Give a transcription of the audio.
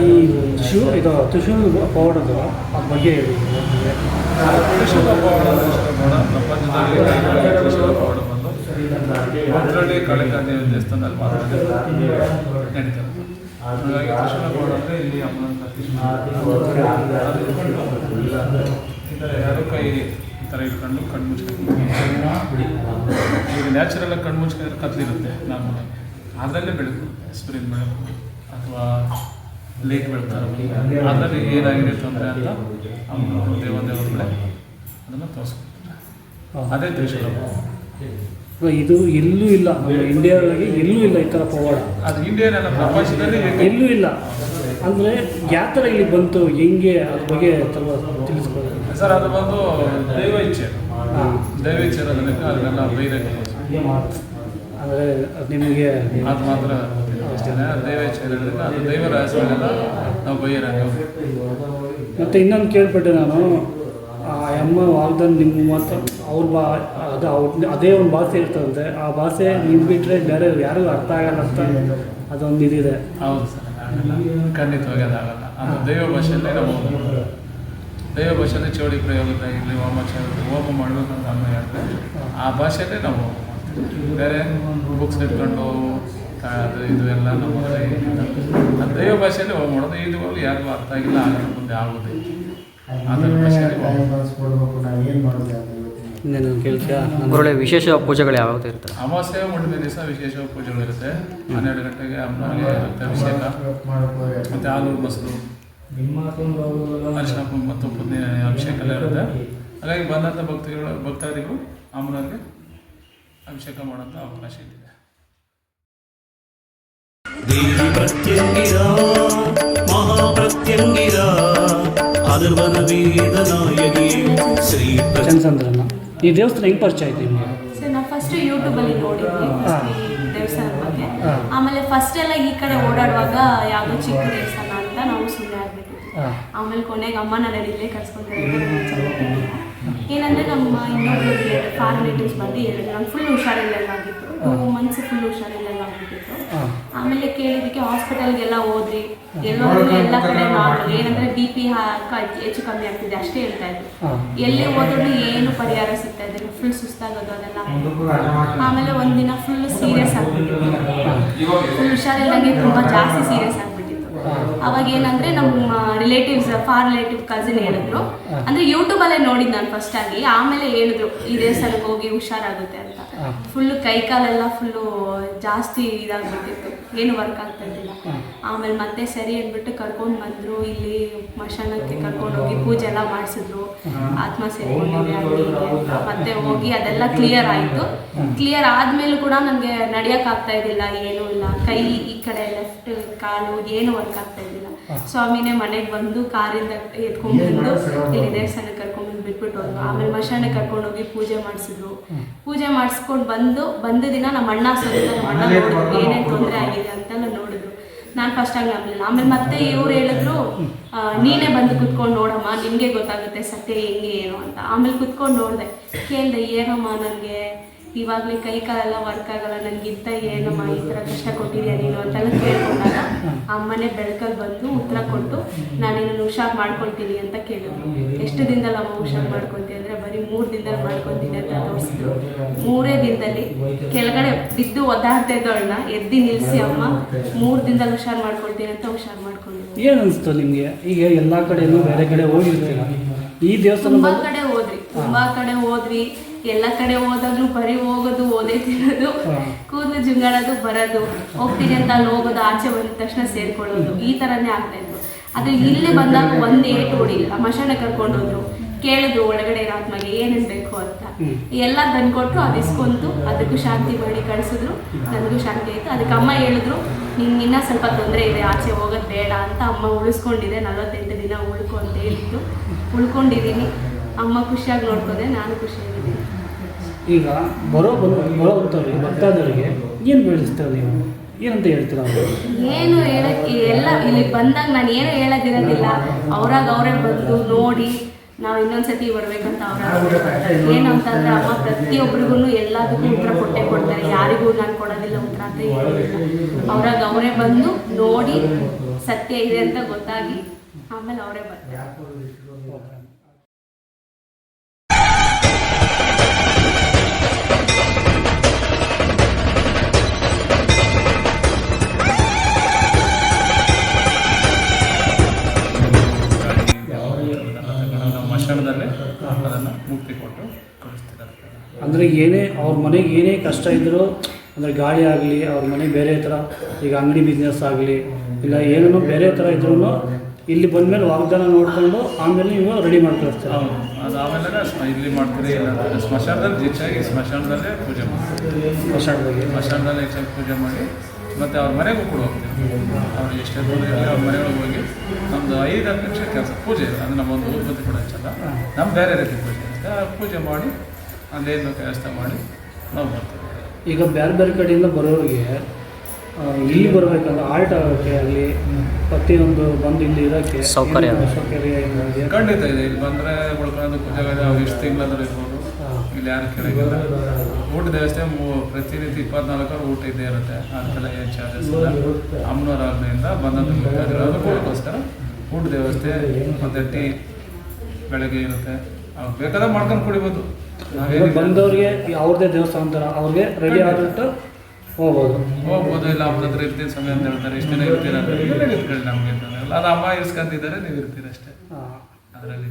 ಈ ಶೂ ಇದು ತ್ರಿಶೂಲ ಪೌಡರ್ದು ಬಗ್ಗೆ ಹೇಳಿ. ಕಾಳಿಕಾದೇವಿ ದೇವಸ್ಥಾನದಲ್ಲಿ ಮಾತ್ರ ನಡೀತಾರೆ ಹಾಗಾಗಿ ಆಶನ ಪವಾಡ ಅಂದರೆ ಇಲ್ಲಿ ಅಮ್ಮನ ಈ ಥರ ಯಾರು ಕೈ ಈ ಥರ ಇಟ್ಕೊಂಡು ಕಣ್ಣು ಮುಚ್ಕೊಂಡು ಈಗ ನ್ಯಾಚುರಲ್ ಆಗಿ ಕಣ್ಣು ಮುಚ್ಕೊಂಡ್ರೆ ಕತ್ಲಿರುತ್ತೆ ನಾರ್ಮಲ್ ಅದರಲ್ಲೇ ಬೆಳಕು ಸ್ಪ್ರೀನ್ ಬೆಳಕು ಅಥವಾ ಲೇಟ್ ಬೆಳ್ತಾರೆ ಅದರಲ್ಲಿ ಏನಾಗಿದೆ ತೊಂದರೆ ಅಂತ ದೇವ ದೇವರುಗಳೇ ಅದನ್ನು ತೋರಿಸ್ಕೊಡ್ತಾರೆ. ಅದೇ. ಇವಾಗ ಇದು ಎಲ್ಲೂ ಇಲ್ಲ. ನಮ್ಮ ಎಲ್ಲೂ ಇಲ್ಲ ಈ ಥರ ಪವಾಡ. ಅದು ಇಂಡಿಯನ್ ಎಲ್ಲ ಪ್ರಪಂಚದಲ್ಲಿ ಎಲ್ಲೂ ಇಲ್ಲ. ಅಂದರೆ ಯಾವ ಥರ ಇಲ್ಲಿ ಬಂತು ಹೆಂಗೆ ಅದ್ರ ಬಗ್ಗೆ ಸ್ವಲ್ಪ ತಿಳಿಸ್ಬೋದು ಸರ್ ಅದು ಬಂದು ದೈವ ಇಚ್ಛೆ ದೈವ ಇಚ್ಛೆ ಇರೋದ್ರಿಂದ ಅದನ್ನೆಲ್ಲ ಬೈರೆ ಅಂದರೆ ಅದು ನಿಮಗೆ ಅದು ಮಾತ್ರ ಅಷ್ಟೇ ದೈವ ಇಚ್ಛೆ ಇರೋದ್ರಿಂದ ಅದು ದೈವ ರಹಸ್ಯಗಳೆಲ್ಲ ನಾವು ಬೈಯರಂಗೆ ಮತ್ತು ಇನ್ನೊಂದು ಕೇಳ್ಪಟ್ಟೆ ನಾನು ಆ ಎಮ್ಮ ವಾಲ್ದನ್ ನಿಮ್ಮ ಮಾತ್ರ ಅವ್ರ ಬಾ ಅದು ಅವ್ರ ಅದೇ ಒಂದು ಭಾಷೆ ಇರ್ತದಂತೆ ಆ ಭಾಷೆ ನೀವು ಬಿಟ್ಟರೆ ಬೇರೆ ಯಾರಿಗೂ ಅರ್ಥ ಆಗಲ್ಲ ಅಂತ ಅದೊಂದು ಇದಿದೆ ಹೌದು ಸರ್ ಆಗಲ್ಲ ಖಂಡಿತವಾಗಿ ಅದಾಗಲ್ಲ ಅದು ದೈವ ಭಾಷೆಯಲ್ಲೇ ನಾವು ದೈವ ಭಾಷೆಯಲ್ಲಿ ಚೌಡಿ ಪ್ರಯೋಗದಾಗಿರಲಿ ಹೋಮಾಚಾರ ಹೋಮ ಮಾಡಬೇಕು ಅಂತ ಅಮ್ಮ ಹೇಳ್ತಾರೆ ಆ ಭಾಷೆಯಲ್ಲೇ ನಾವು ಹೋಮ ಬೇರೆ ಬುಕ್ಸ್ ಇಟ್ಕೊಂಡು ಅದು ಇದು ಎಲ್ಲ ನಮ್ಮ ದೈವ ಭಾಷೆಯಲ್ಲಿ ಹೋಮ ಮಾಡೋದು ಇದುವರೆಗೂ ಯಾರಿಗೂ ಅರ್ಥ ಆಗಿಲ್ಲ ಆಗಲ್ಲ ಮುಂದೆ ಆಗೋದಿಲ್ಲ ಅದರ ಭಾಷೆಯಲ್ಲಿ ಹೋಮ ಇನ್ನೇನು ಕೇಳ್ತೀಯಾ ಗುರುಳೆ ವಿಶೇಷ ಪೂಜೆಗಳು ಯಾವಾಗ ಇರುತ್ತೆ ಅಮಾವಾಸ್ಯೆ ಹುಣ್ಣಿಮೆ ದಿವಸ ವಿಶೇಷ ಪೂಜೆಗಳು ಇರುತ್ತೆ. ಹನ್ನೆರಡು ಗಂಟೆಗೆ ಅಮ್ಮನಿಗೆ ಇರುತ್ತೆ ಅಭಿಷೇಕ. ಮತ್ತು ಹಾಲು ಮೊಸರು. ಅರಿಶಿನ ಮತ್ತು ಪುದ್ದಿನ ಅಭಿಷೇಕ ಎಲ್ಲ ಇರುತ್ತೆ. ಹಾಗಾಗಿ ಬಂದಂಥ ಭಕ್ತಿಗಳು ಭಕ್ತಾದಿಗಳು ಅಮ್ಮನವ್ರಿಗೆ ಅಭಿಷೇಕ ಮಾಡೋಂಥ ಅವಕಾಶ ಇದೆ ದೇವಿ ಪ್ರತ್ಯಂಗಿರ ಮಹಾಪ್ರತ್ಯಂಗಿರ ಅದರ್ವನ ವೇದ ನಾಯಕಿ ಶ್ರೀ ಪ್ರ- ಚಂದ್ರನ ಈ ದೇವಸ್ಥಾನ ಹೆಂಗೆ ಪರಿಚಯ ಆಯ್ತು ನಿಮಗೆ? ಸರ್ ನಾವು ಫಸ್ಟ್ ಯೂಟ್ಯೂಬಲ್ಲಿ ನೋಡಿದ್ವಿ ದೇವಸ್ಥಾನ ಈ ದೇವಸ್ಥಾನದ ಬಗ್ಗೆ. ಆಮೇಲೆ ಫಸ್ಟ್ ಎಲ್ಲ ಈ ಕಡೆ ಓಡಾಡುವಾಗ ಯಾವುದೋ ಚಿಕ್ಕ ದೇವಸ್ಥಾನ ಅಂತ ನಾವು ಸುಮ್ಮನೆ ಆಗ್ಬಿಟ್ಟಿದ್ವಿ ಹಾಂ. ಆಮೇಲೆ ಕೊನೆಗೆ ಅಮ್ಮ ನನ್ನ ಇಲ್ಲೇ ಕರ್ಸ್ಕೊಂತಾರೆ ಏನಂದ್ರೆ ನಮ್ಮ ಇನ್ನೊಬ್ರು ಫಾರಿನ್ ರಿಲೇಟಿವ್ಸ್ ಬಂದು ಹೇಳಿದ್ರು ನಾನು ಫುಲ್ ಹುಷಾರಿಲ್ಲ ಆಗಿತ್ತು ಟೂ ಮಂತ್ಸ್ ಫುಲ್ ಹುಷಾರಿಲ್ಲ ಆಗಿಬಿಟ್ಟಿತ್ತು. ಹಾಂ. ಆಮೇಲೆ ಕೇಳಿದಕ್ಕೆ ಹಾಸ್ಪಿಟಲ್ಗೆಲ್ಲ ಹೋದ್ರಿ. ಎಲ್ಲೋದ್ರು ಎಲ್ಲ ಕಡೆ ನಾರ್ಮಲ್ ಏನಂದ್ರೆ ಬಿ ಪಿ ಹೆಚ್ಚು ಕಮ್ಮಿ ಆಗ್ತಿದೆ. ಅಷ್ಟೇ ಹೇಳ್ತಾ ಇದ್ರು. ಎಲ್ಲಿ ಹೋದ್ರು ಏನು ಪರಿಹಾರ ಸಿಗ್ತಾ ಇದ್ರು ಫುಲ್ ಸುಸ್ತಾಗೋದು ಅದೆಲ್ಲ. ಆಮೇಲೆ ಒಂದಿನ ಫುಲ್ ಸೀರಿಯಸ್ ಆಗ್ತಿದ್ರು ಫುಲ್ ತುಂಬಾ ಜಾಸ್ತಿ ಸೀರಿಯಸ್ ಆಗ್ಬಿಟ್ಟಿತ್ತು ಅವಾಗ ಏನಂದ್ರೆ ನಮ್ಮ ರಿಲೇಟಿವ್ಸ್ ಫಾರ್ ರಿಲೇಟಿವ್ ಕಸಿನ್ ಹೇಳಿದ್ರು. ಅಂದ್ರೆ ಯೂಟ್ಯೂಬ್ ಅಲ್ಲೇ ನೋಡಿದ್ ನಾನು ಫಸ್ಟ್ ಆಗಿ. ಆಮೇಲೆ ಹೇಳಿದ್ರು ಈ ದೇವಸ್ಥಾನಕ್ಕೆ ಹೋಗಿ ಹುಷಾರಾಗುತ್ತೆ ಅಂತ. ಫುಲ್ ಕೈ ಕಾಲೆಲ್ಲ ಫುಲ್ಲು ಜಾಸ್ತಿ ಇದಾಗ್ಬಿಟ್ಟಿತ್ತು. ಏನು ವರ್ಕ್ ಆಗ್ತಾ ಇದ್ದಿಲ್ಲ. ಆಮೇಲೆ ಮತ್ತೆ ಸರಿ ಅಂದ್ಬಿಟ್ಟು ಕರ್ಕೊಂಡು ಬಂದ್ರು. ಇಲ್ಲಿ ಮಶಾನಕ್ಕೆ ಕರ್ಕೊಂಡು ಹೋಗಿ ಪೂಜೆ ಎಲ್ಲ ಮಾಡಿಸಿದ್ರು. ಆತ್ಮ ಸೇರ್ಕೊಂಡಿದೆ ಅಂತ. ಮತ್ತೆ ಹೋಗಿ ಅದೆಲ್ಲ ಕ್ಲಿಯರ್ ಆಯ್ತು. ಕ್ಲಿಯರ್ ಆದ್ಮೇಲೂ ಕೂಡ ನನಗೆ ನಡಿಯಕ್ ಆಗ್ತಾ ಇದ್ದಿಲ್ಲ ಏನೂ ಇಲ್ಲ. ಕೈ ಈ ಕಡೆ ಲೆಫ್ಟ್ ಕಾಲು ಏನು ವರ್ಕ್ ಆಗ್ತಾ ಇದ್ದಿಲ್ಲ ಸ್ವಾಮಿನೇ ಮನೆಗೆ ಬಂದು ಕಾರಿಂದ ಎತ್ಕೊಂಡ್ಬಂದು ಇಲ್ಲಿ ದೇವಸ್ಥಾನಕ್ಕೆ ಕರ್ಕೊಂಡ್ಬಂದು ಬಿಟ್ಬಿಟ್ಟು ಹೋದ್ರು ಆಮೇಲೆ ಮಶಾಣೆ ಕರ್ಕೊಂಡೋಗಿ ಪೂಜೆ ಮಾಡಿಸಿದ್ರು. ಪೂಜೆ ಮಾಡಿಸ್ಕೊಂಡು ಬಂದು ಬಂದ ದಿನ ನಮ್ಮ ಅಣ್ಣ ಸ್ವಂತ ನಮ್ಮ ಅಣ್ಣ ನೋಡಿದ್ರು ಏನೇನು ತೊಂದರೆ ಆಗಿದೆ ಅಂತ ನೋಡಿದ್ರು. ನಾನು ಫಸ್ಟ್ ಆಗಿ ಆಗಲಿಲ್ಲ ಆಮೇಲೆ ಮತ್ತೆ ಇವ್ರು ಹೇಳಿದ್ರು ನೀನೇ ಬಂದು ಕುತ್ಕೊಂಡು ನೋಡಮ್ಮ ನಿಮಗೆ ಗೊತ್ತಾಗುತ್ತೆ ಸತ್ಯ ಹೆಂಗೆ ಏನು ಅಂತ. ಆಮೇಲೆ ಕುತ್ಕೊಂಡು ನೋಡಿದೆ ಕೇಳಿದೆ ಏನಮ್ಮ ನನಗೆ ಇವಾಗಲೇ ಕೈ ಕಾಲೆಲ್ಲ ವರ್ಕ್ ಆಗಲ್ಲ ನನಗಿಂತ ಏನಮ್ಮ ಈ ಥರ ಕಷ್ಟ ಕೊಟ್ಟಿದ್ಯಾ ನೀನು ಅಂತೆಲ್ಲ ಕೇಳ್ಕೊಂಡಾಗ ಅಮ್ಮನೇ ಬೆಳಕಲ್ಲಿ ಬಂದು ಉತ್ತರ ಕೊಟ್ಟು ನಾನು ನಿನ್ನನ್ನು ಹುಷಾರು ಮಾಡ್ಕೊಳ್ತೀನಿ ಅಂತ ಕೇಳಿದ್ರು. ಎಷ್ಟು ದಿನದಲ್ಲಿ ಅಮ್ಮ ಹುಷಾರು ಮಾಡ್ಕೊತೀನಿ ಅಂದರೆ ಬರೀ ಮೂರು ದಿನದಲ್ಲಿ ಮಾಡ್ಕೊತೀನಿ ಅಂತ ತೋರಿಸಿದ್ರು. ಮೂರೇ ದಿನದಲ್ಲಿ ಕೆಳಗಡೆ ಬಿದ್ದು ಒದ್ದಾಡ್ತಾ ಇದ್ದವಳನ್ನ ಎದ್ದಿ ನಿಲ್ಲಿಸಿ ಅಮ್ಮ ಮೂರು ದಿನದಲ್ಲಿ ಹುಷಾರು ಮಾಡ್ಕೊಳ್ತೀನಿ ಅಂತ ಹುಷಾರು ಮಾಡ್ಕೊಂಡಿದ್ರು. ಏನು ಅನಿಸ್ತು ನಿಮಗೆ? ಈಗ ಎಲ್ಲ ಕಡೆನೂ ಬೇರೆ ಕಡೆ ಹೋಗಿರ್ತೀರ? ಈ ದೇವಸ್ಥಾನ ತುಂಬಾ ಕಡೆ ಹೋದ್ರಿ ತುಂಬಾ ಕಡೆ ಹೋದ್ವಿ ಎಲ್ಲ ಕಡೆ ಹೋದಾಗ್ಲೂ ಬರೀ ಹೋಗೋದು ಓದೇ ತಿನ್ನೋದು ಕೂದಲು ಜುಂಗಾಡೋದು ಬರೋದು ಹೋಗ್ತೀನಿ ಅಂತ ಅಲ್ಲಿ ಹೋಗೋದು ಆಚೆ ಬಂದ ತಕ್ಷಣ ಸೇರ್ಕೊಳ್ಳೋದು ಈ ತರನೇ ಆಗ್ತಾ ಇತ್ತು. ಅದು ಇಲ್ಲಿ ಬಂದಾಗ ಒಂದ್ ಏಟು ಹೊಡಿಲ್ಲ. ಮಶಾನ ಕರ್ಕೊಂಡು ಹೋದ್ರು. ಕೇಳಿದ್ರು ಒಳಗಡೆ ಆತ್ಮಗೆ ಏನೇನ್ ಬೇಕು ಅಂತ. ಎಲ್ಲ ತಂದ್ಕೊಟ್ರು ಅದು ಇಸ್ಕೊಂತು ಅದಕ್ಕೂ ಶಾಂತಿ ಮಾಡಿ ಕಳಿಸಿದ್ರು. ನನಗೂ ಶಾಂತಿ ಆಯ್ತು. ಅದಕ್ಕೆ ಅಮ್ಮ ಹೇಳಿದ್ರು ಇನ್ನೂ ಸ್ವಲ್ಪ ತೊಂದರೆ ಇದೆ ಆಚೆ ಹೋಗೋದು ಬೇಡ ಅಂತ ಅಮ್ಮ ಉಳಿಸ್ಕೊಂಡಿದೆ. ನಲವತ್ತೆಂಟು ದಿನ ಉಳ್ಕೊ ಅಂತ ಹೇಳಿದ್ದು. ಉಳ್ಕೊಂಡಿದ್ದೀನಿ. ಅಮ್ಮ ಖುಷಿಯಾಗಿ ನೋಡ್ಕೊಂಡೆ ನಾನು ಖುಷಿಯಾಗಿದ್ದೀನಿ. ಈಗ ಬರೋ ಬರೋ ಭಕ್ತಾದವರಿಗೆ ಏನು ಬೆಳೆಸ್ತಾರೆ ನೀವು? ಏನಂತ ಹೇಳ್ತೀರಾ? ಏನು ಹೇಳಕ್ಕೆ ಎಲ್ಲ ಇಲ್ಲಿ ಬಂದಾಗ ನಾನು ಏನು ಹೇಳೋದಿರೋದಿಲ್ಲ. ಅವ್ರಾಗ ಅವರೇ ಬಂದು ನೋಡಿ ನಾವು ಇನ್ನೊಂದ್ಸತಿ ಬರ್ಬೇಕಂತ ಅವ್ರ ಏನು ಅಂತಂದ್ರೆ ಅಮ್ಮ ಪ್ರತಿಯೊಬ್ಬರಿಗೂ ಎಲ್ಲದಕ್ಕೂ ಉತ್ತರ ಕೊಟ್ಟೆ ಕೊಡ್ತಾರೆ. ಯಾರಿಗೂ ನಾನು ಕೊಡೋದಿಲ್ಲ ಉತ್ತರ ಅಂತ ಹೇಳಿಲ್ಲ ಅವ್ರಾಗ ಅವರೇ ಬಂದು ನೋಡಿ ಸತ್ಯ ಇದೆ ಅಂತ ಗೊತ್ತಾಗಿ ಆಮೇಲೆ ಅವರೇ ಬರ್ತಾರೆ. ಅಂದರೆ ಏನೇ ಅವ್ರ ಮನೆಗೆ ಏನೇ ಕಷ್ಟ ಇದ್ದರೂ ಅಂದರೆ ಗಾಳಿ ಆಗಲಿ ಅವ್ರ ಮನೆ ಬೇರೆ ಥರ ಈಗ ಅಂಗಡಿ ಬಿಸ್ನೆಸ್ ಆಗಲಿ ಇಲ್ಲ ಏನೇನೋ ಬೇರೆ ಥರ ಇದ್ರೂ ಇಲ್ಲಿ ಬಂದಮೇಲೆ ವಾಗ್ದಾನ ನೋಡಿಕೊಂಡು ಆಮೇಲೆ ನೀವು ರೆಡಿ ಮಾಡಿ ಕಳಿಸ್ತೀರ ಹೌದು. ಅದು ಆಮೇಲೆ ಇಲ್ಲಿ ಮಾಡ್ತೀರಿ ಸ್ಮಶಾನದಲ್ಲಿ ಹೆಚ್ಚಾಗಿ ಸ್ಮಶಾನದಲ್ಲೇ ಪೂಜೆ ಮಾಡ್ತೀವಿ. ಸ್ಮಶಾನದಲ್ಲಿ. ಸ್ಮಶಾನದಲ್ಲಿ ಹೆಚ್ಚಾಗಿ ಪೂಜೆ ಮಾಡಿ ಮತ್ತು ಅವ್ರ ಮನೆಗೂ ಕೂಡ ಹೋಗ್ತೀವಿ. ಅವ್ರು ಎಷ್ಟೇ ದೂರ ಇರಲಿ ಅವ್ರ ಮನೆಯೊಳಗೆ ಹೋಗಿ ನಮ್ಮದು ಐದು ಹತ್ತು ನಿಮಿಷ ಕೆಲಸ ಪೂಜೆ ಅಂದರೆ ನಮ್ಮ ಒಂದು ಊರು ಬಂದು ಕೂಡ ಹಚ್ಚಲ್ಲ. ನಮ್ಮ ಬೇರೆ ರೀತಿ ಪೂಜೆ ಪೂಜೆ ಮಾಡಿ ಅಲ್ಲೇನು ವ್ಯವಸ್ಥೆ ಮಾಡಿ ನಾವು ಬರ್ತೇವೆ. ಈಗ ಬೇರೆ ಬೇರೆ ಕಡೆಯಿಂದ ಬರೋರಿಗೆ ಇಲ್ಲಿ ಬರಬೇಕಂದ್ರೆ ಆಲ್ಟ್ ಆಗೋಕ್ಕೆ ಆಗಲಿ ಪ್ರತಿಯೊಂದು ಬಂದು ಇಲ್ಲಿ ಇರೋಕ್ಕೆ ಸೌಕರ್ಯ. ಏನು ಸೌಕರ್ಯ? ಖಂಡಿತ ಇದೆ. ಇಲ್ಲಿ ಬಂದರೆ ಉಳ್ಕೊಳ್ಳೋದಕ್ಕೂ ಜಾಗ ಅವ್ರು ಎಷ್ಟು ತಿಂಗಳಾದ್ರೂ ಇರ್ಬೋದು. ಇಲ್ಲಿ ಯಾರು ಕೆಳಗಿಲ್ಲ. ಊಟದ ವ್ಯವಸ್ಥೆ ಮೂ- ಪ್ರತಿನಿತ್ಯ ಇಪ್ಪತ್ನಾಲ್ಕರು ಊಟ ಇದ್ದೇ ಇರುತ್ತೆ. ಅದಕ್ಕೆಲ್ಲ ಏನು ಚಾರ್ಜಸ್ ಇಲ್ಲ. ಅಮ್ಮನವ್ರ ಬಂದಂಥ ಅದಕ್ಕೋಸ್ಕರ ಊಟದ ವ್ಯವಸ್ಥೆ ಮತ್ತು ಟೀ ಬೆಳಗ್ಗೆ ಇರುತ್ತೆ. ಬೇಕಾದಾಗ ಮಾಡ್ಕೊಂಡು ಕುಡಿಬೋದು. ನಾವೇನಿಲ್ಲ. ಬಂದವ್ರಿಗೆ ಅವ್ರದ್ದೇ ದೇವಸ್ಥಾನ ಥರ ಅವ್ರಿಗೆ ರೆಡಿ ಆಗಿಬಿಟ್ಟು ಹೋಗ್ಬೋದು. ಹೋಗ್ಬೋದು ಇಲ್ಲ ಅವ್ರ ಹತ್ರ ಇರ್ತೀನಿ ಸಮಯ ಅಂತ ಹೇಳ್ತಾರೆ. ಇಷ್ಟು ದಿನ ಇರ್ತೀರ ಅಂತ ಇಲ್ಲೇ ನಿಂತ್ಕೊಳ್ಳಿ ನಮಗೆ ಅದು ಅಮ್ಮ ಇರ್ಸ್ಕೊಂತಿದ್ದಾರೆ ನೀವು ಇರ್ತೀರ ಅಷ್ಟೇ. ಅದರಲ್ಲಿ